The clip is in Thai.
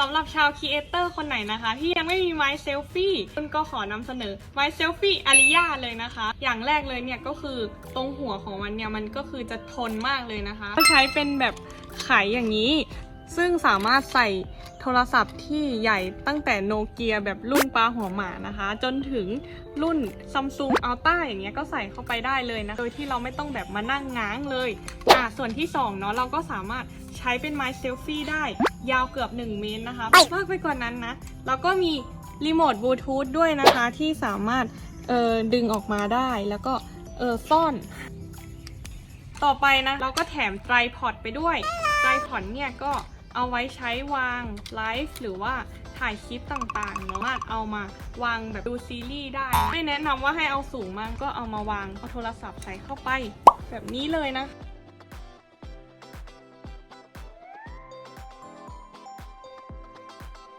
สำหรับชาวครีเอเตอร์คนไหนนะคะ ที่ยังไม่มีไม้เซลฟี่คุณก็ขอนำเสนอไม้เซลฟี่อาริยาเลยนะคะ อย่างแรกเลยเนี่ยก็คือตรงหัวของมันเนี่ยมันก็คือจะทนมากเลยนะคะก็ใช้เป็นแบบไขอย่างนี้ ซึ่งสามารถใส่โทรศัพท์ที่ใหญ่ตั้งแต่โนเกียแบบรุ่นปลาหัวหมานะคะ จนถึงรุ่น Samsung Ultra อย่างเงี้ยก็ใส่เข้าไปได้เลยนะ โดยที่เราไม่ต้องแบบมานั่งง้างเลย อะส่วนที่2เนาะเราก็สามารถใช้เป็นไม้เซลฟี่ได้ยาวเกือบ 1 เมตรนะคะมากไปกว่านั้นนะแล้วก็มีรีโมทบลูทูธด้วยนะคะที่สามารถเออดึงออกมาได้แล้วก็เออซ่อน ต่อไปนะเราก็แถมไตรพอดไปด้วยไตรพอดเนี่ยก็เอาไว้ใช้วางไลฟ์หรือว่าถ่ายคลิปต่างๆเนาะสามารถเอามาวางแบบดูซีรีส์ได้ ไม่แนะนำว่าให้เอาสูงมากก็เอามาวางเอาโทรศัพท์ใส่เข้าไป แบบนี้เลยนะ